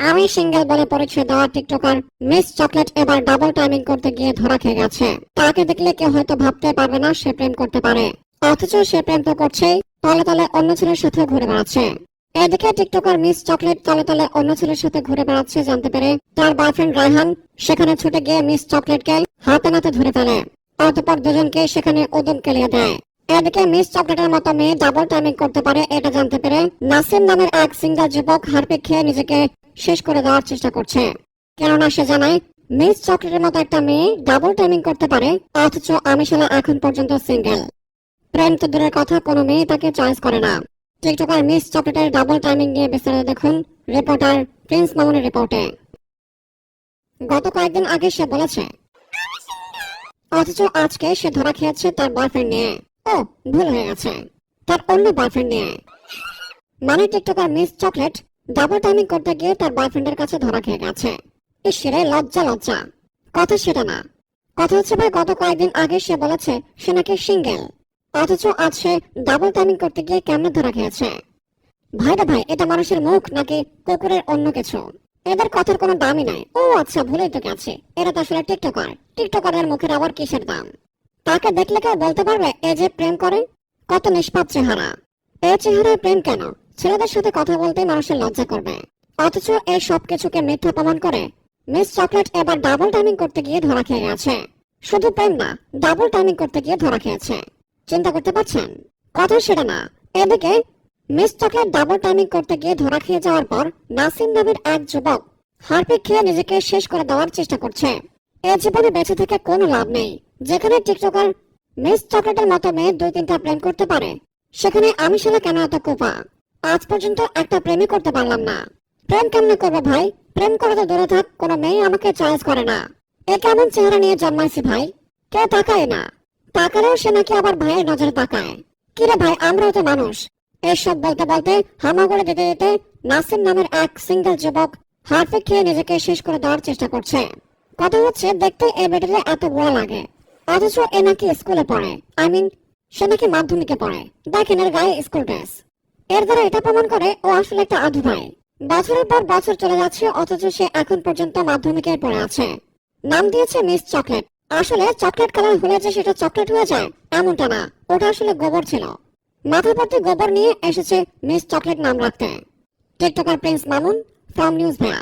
আমি সিঙ্গেল বলে পরিচয় দেওয়া টিকটকার মিস চকলেট এবার ডাবল টাইমিং করতে গিয়ে ধরা খেয়ে গেছে। তাকে দেখলে কেউ হয়তো ভাবতে পারবে না সে প্রেম করতে পারে। অথচ সে প্রেম তো করছেই, তলে তলে অন্য ছেলের সাথে ঘুরে বেড়াচ্ছে। এদিকে টিকটকার মিস চকলেট তলে তলে অন্য ছেলের সাথে ঘুরে বেড়াচ্ছে জানতে পেরে তার বয়ফ্রেন্ড রায়হান সেখানে ছুটে গিয়ে মিস চকলেটকে হাতে নাতে ধরে ফেলে। অতপর দুজনকে সেখানে ওদন কেলিয়ে দেয়। এদিকে মিস চকলেটের মতো মেয়ে ডাবল টাইমিং করতে পারে এটা জানতে পেরে নাসিম নামের এক সিঙ্গেল যুবক হারপিক খেয়ে নিজেকে শেষ করে দেওয়ার চেষ্টা করছে। কেননা সে জানায়, মিস চকলেটের মতো একটা মেয়ে ডাবল টাইমিং করতে পারে, অথচ আমি শালা এখন পর্যন্ত সিঙ্গেল প্রেম তো দূরের কথা, কোনো মেয়ে তাকে চয়েস করে না। টিকটকার মিস চকলেটের ডাবল টাইমিং নিয়ে বিস্তারিত দেখুন রিপোর্টার প্রিন্স মামুনের রিপোর্টে গত কয়েকদিন আগে সে বলেছে, অথচ আজকে সে ধরা খেয়েছে তার বয়ফ্রেন্ড নিয়ে। ও, ভুল হয়ে গেছে। তার অন্য বয়ফ্রেন্ড নিয়ে। মানে TikToker miss chocolate double timing করতে গিয়ে তার বয়ফ্রেন্ডের কাছে ধরা খেয়ে গেছে। ঈশ্বরে লজ্জা লজ্জা। কথা সেটা না। কথা হচ্ছে ভাই, গত কয়েকদিন আগে সে বলেছে সে নাকি সিঙ্গেল অথচ আজ সে ডাবল টাইমিং করতে গিয়ে কেমনে ধরা খেয়েছে? ভাইরা ভাই, এটা মানুষের মুখ নাকি কুকুরের অন্য কিছু? এদের কথার কোনো দামই নাই। ও আচ্ছা ভুলেই তো গেছে। এরা তো আসলে টিকটকার। টিকটকারের মুখের আবার কিসের দাম? তাকে দেখলে কেউ বলতে পারবে, এ যে প্রেম করে? কত নিষ্পাপ চেহারা। এ চেহারায় প্রেম কেন? ছেলেদের সাথে কথা বলতে মানুষের লজ্জা করবে। অথচ এই সব কিছুকে মিথ্যা প্রমাণ করে মিস চকলেট এবার ডাবল টাইমিং করতে গিয়ে ধরা খেয়ে গেছে। শুধু প্রেম না, ডাবল টাইমিং করতে গিয়ে ধরা খেয়েছে। চিন্তা করতে পারছেন? কথা সেটা না। এদিকে, মিস চকলেট ডাবল টাইমিং করতে গিয়ে ধরা খেয়ে যাওয়ার পর নাসিম নামের এক যুবক হারপিক খেয়ে নিজেকে শেষ করে দেওয়ার চেষ্টা করছে। এ জীবনে বেঁচে থেকে কোনো লাভ নেই। যেখানে টিকটকার মিস চকলেটের মতো মেয়ে দুই তিনটা প্রেম করতে পারে, সেখানে আমি সেটা কেন এত কোপা? আজ পর্যন্ত একটা প্রেমই করতে পারলাম না। প্রেম কেমনে করব ভাই? প্রেম করে তো দূরে থাক, কোনো মেয়ে আমাকে চয়েস করে না। এ কেমন চেহারা নিয়ে জন্মাইছি ভাই? কেউ তাকায় না। তাকালেও সে নাকি আবার ভাইয়ের নজরে তাকায়। কিরে ভাই, আমরাও তো মানুষ। এসব বলতে বলতে হামাগুড়ি দিতে দিতে নাসিম নামের এক সিঙ্গেল যুবক হারফে খেয়ে নিজেকে শেষ করে দেওয়ার চেষ্টা করছে। কথা হচ্ছে, দেখতে এ বেটিলে এত গোয়া লাগে। অথচ এ নাকি স্কুলে পড়ে। আই মিন, সে নাকি মাধ্যমিকে পড়ে। দেখেন এর গায়ে স্কুল ড্রেস। এর দ্বারা এটা প্রমাণ করে ও আসলে একটা আধু ভাই বছরের পর বছর চলে যাচ্ছে, অথচ সে এখন পর্যন্ত মাধ্যমিকের পড়ে আছে। নাম দিয়েছে মিস চকলেট। আসলে চকলেট কালার হলে যে সেটা চকলেট হয়ে যায়, এমনটা না। ওটা আসলে গোবর ছিল। মাথা ভর্তি গোবর নিয়ে এসেছে মিস চকলেট নাম রাখতে। TikToker prince Mamun, from news ভেয়া